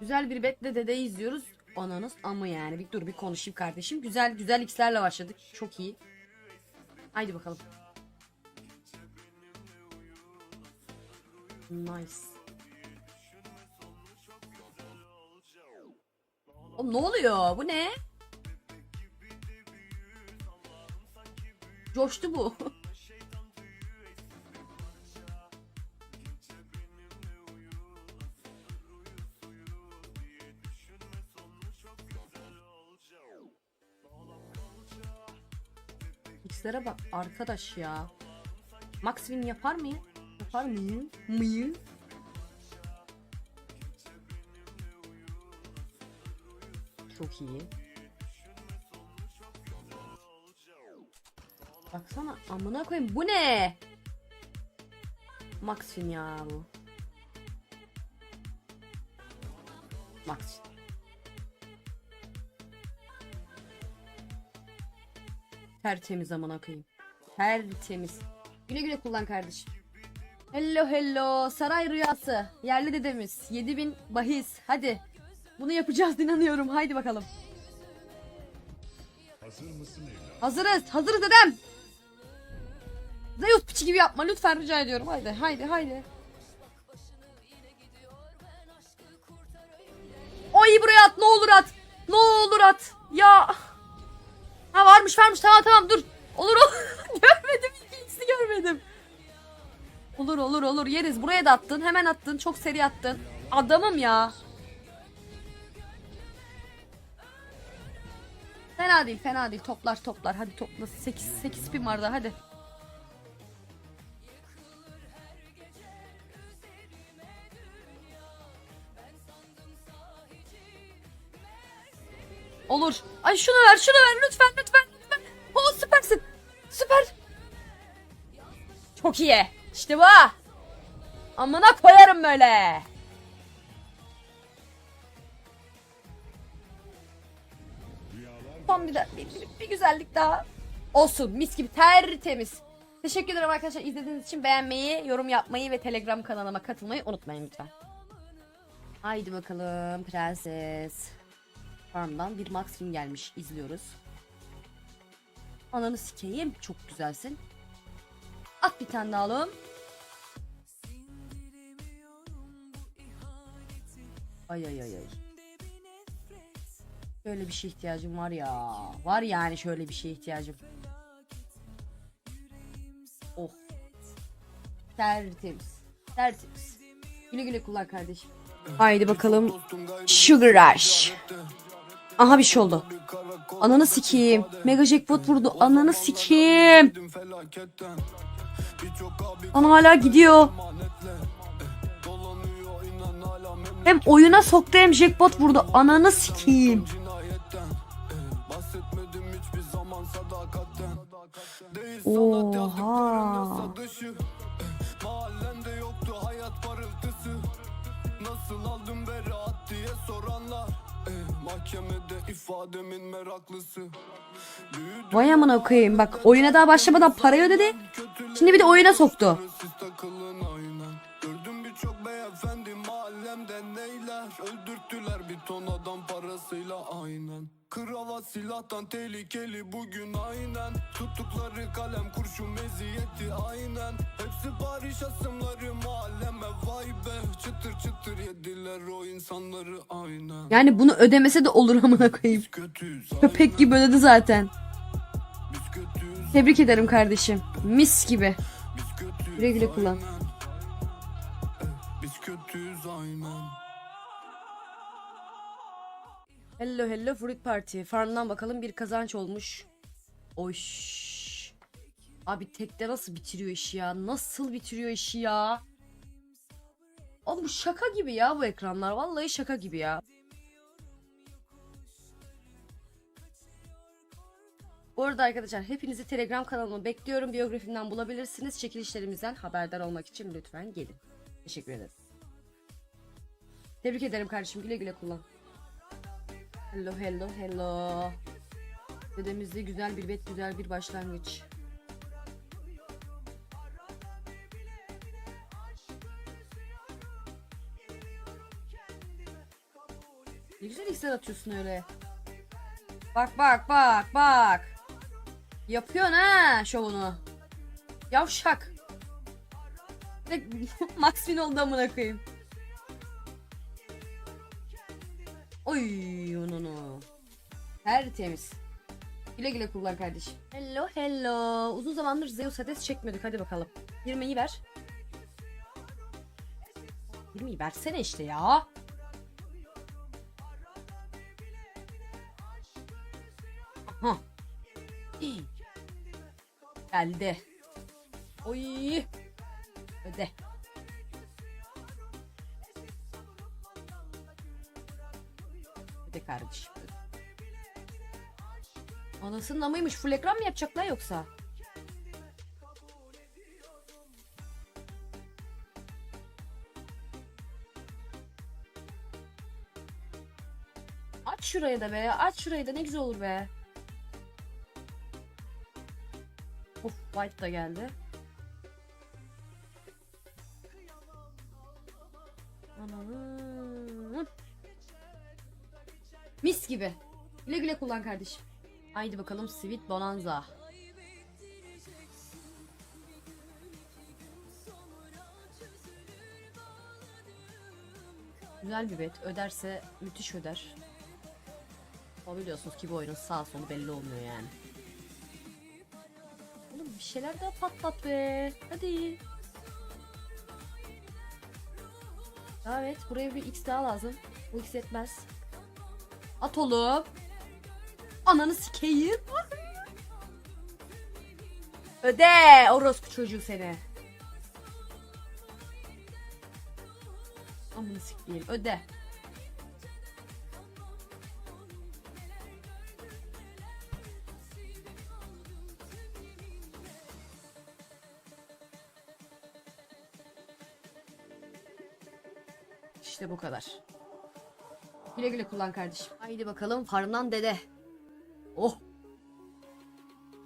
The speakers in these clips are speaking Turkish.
Güzel bir betle dede izliyoruz. Ananız ama yani. Bir dur bir konuşayım kardeşim. Güzel güzel x'lerle başladık. Çok iyi. Haydi bakalım. Nice. Oğlum ne oluyor? Bu ne? Coştu bu. X'lere bak arkadaş ya. Max win yapar mı? Yapar mı? Mıyı? Çok iyi. Baksana amına koyayım bu ne? Max win ya bu. Max Tertemiz amına koyayım. Tertemiz. Güle güle kullan kardeşim. Hello hello saray rüyası. Yerli dedemiz. 7000 bahis. Hadi. Bunu yapacağız inanıyorum. Haydi bakalım. Hazırız. Hazırız dedem. Zeus piçi gibi yapma lütfen rica ediyorum. Haydi haydi haydi. Oy buraya at ne olur at. Ne olur at. Ya. Varmış varmış tamam tamam dur. Olur olur. görmedim ilginçini görmedim. Olur olur olur yeriz. Buraya da attın. Hemen attın. Çok seri attın. Adamım ya. Fena değil fena değil. Toplar toplar. Hadi topla. 8, 8 spin var da hadi. Olur. Ay şunu ver şunu ver lütfen lütfen. Oo süpersin. Süper. Çok iyi. İşte bu. Amına koyarım böyle. Son bir, bir, bir, bir güzellik daha. Olsun mis gibi tertemiz. Teşekkür ederim arkadaşlar izlediğiniz için beğenmeyi, yorum yapmayı ve telegram kanalıma katılmayı unutmayın lütfen. Haydi bakalım prenses. Farm'dan bir Max film gelmiş izliyoruz. Ananı sikeyim çok güzelsin. At bir tane daha oğlum. Ay ay ay ay. Şöyle bir şey ihtiyacım var ya. Var yani şöyle bir şeye ihtiyacım. Oh. Tertemiz. Tertemiz. Güle güle kullan kardeşim. Haydi bakalım. Sugar Rush. Aha bir şey oldu. Ananı sikeyim. Mega Jackpot vurdu. Ananı sikeyim. Ana hala gidiyor. Hem oyuna soktu hem jackpot vurdu. Ananı sikeyim. Oha. Mahallende yoktu hayat parıltısı Nasıl aldım beraat diye soranlar Mahkemede ifademin meraklısı Vay amına koyayım bak oyuna daha başlamadan parayı ödedi. Şimdi bir de oyuna soktu. Öldürttüler bir ton adam parasıyla aynen Kravat silahtan tehlikeli bugün aynen Tuttukları kalem kurşun meziyeti aynen Hepsi Paris asımları mahalleme vay be Çıtır çıtır yediler o insanları aynen Yani bunu ödemese de olur amına koyayım. Kötüyüz Köpek gibi ödedi zaten. biz kötüyüz Tebrik ederim kardeşim. Mis gibi. biz kötüyüz Güle güle kullan. aynen. Eh, Biz kötüyüz aynen Hello hello fruit party. Farmdan bakalım bir kazanç olmuş. Oş. Abi tekte nasıl bitiriyor işi ya? Nasıl bitiriyor işi ya? Oğlum şaka gibi ya bu ekranlar. Vallahi şaka gibi ya. Bu arada arkadaşlar hepinizi Telegram kanalıma bekliyorum. Biyografimden bulabilirsiniz. Çekilişlerimizden haberdar olmak için lütfen gelin. Teşekkür ederim. Tebrik ederim kardeşim. Güle güle kullan. Hello hello hello. Dedemizde güzel bir bet güzel bir başlangıç. Ne güzel iksir atıyorsun öyle. Bak bak bak bak. Yapıyorsun ha şovunu. Yavşak. Direkt Maxwin oldu amına koyayım. Oy onu. Tertemiz. Güle güle kullan kardeşim. Hello hello. Uzun zamandır Zeus Hades çekmiyorduk. Hadi bakalım. 20'yi ver. 20'yi versene işte ya. Aha. Geldi. Oy. Öde. Öde kardeşim. Anasının amıymış. Full ekran mı yapacaklar yoksa? Aç şurayı da be. Aç şurayı da ne güzel olur be. Of White da geldi. Mis gibi. Güle güle kullan kardeşim. Haydi bakalım Sweet Bonanza. Güzel bir bet. Öderse müthiş öder. Ama biliyorsunuz ki bu oyunun sağ solu belli olmuyor yani. Oğlum bir şeyler daha patlat be. Hadi. Evet buraya bir x daha lazım. Bu x yetmez. At oğlum. Ananı sikeyim. Öde orospu çocuğu seni. Amını sikeyim öde. İşte bu kadar. Güle güle kullan kardeşim. Haydi bakalım farından dede. Oh.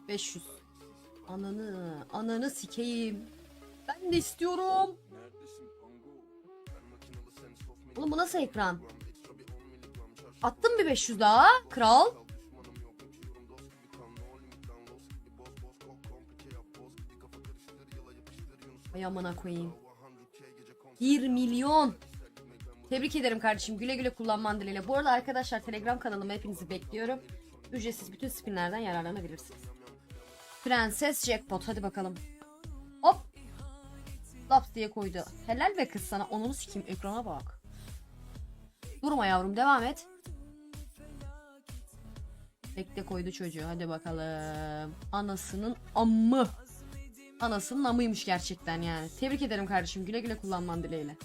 500. Ananı, ananı sikeyim. Ben de istiyorum. Oğlum bu nasıl ekran? Attım bir 500 daha. Kral. Ay amına koyayım. 1 milyon. Tebrik ederim kardeşim. Güle güle kullanman dileğiyle. Bu arada arkadaşlar Telegram kanalıma hepinizi bekliyorum. Ücretsiz bütün spinlerden yararlanabilirsiniz. Prenses Jackpot. Hadi bakalım. Hop. Laps diye koydu. Helal be kız sana. Onunu sikeyim. Ekrana bak. Durma yavrum. Devam et. Bekle koydu çocuğu. Hadi bakalım. Anasının ammı. Anasının amıymış gerçekten yani. Tebrik ederim kardeşim. Güle güle kullanman dileğiyle.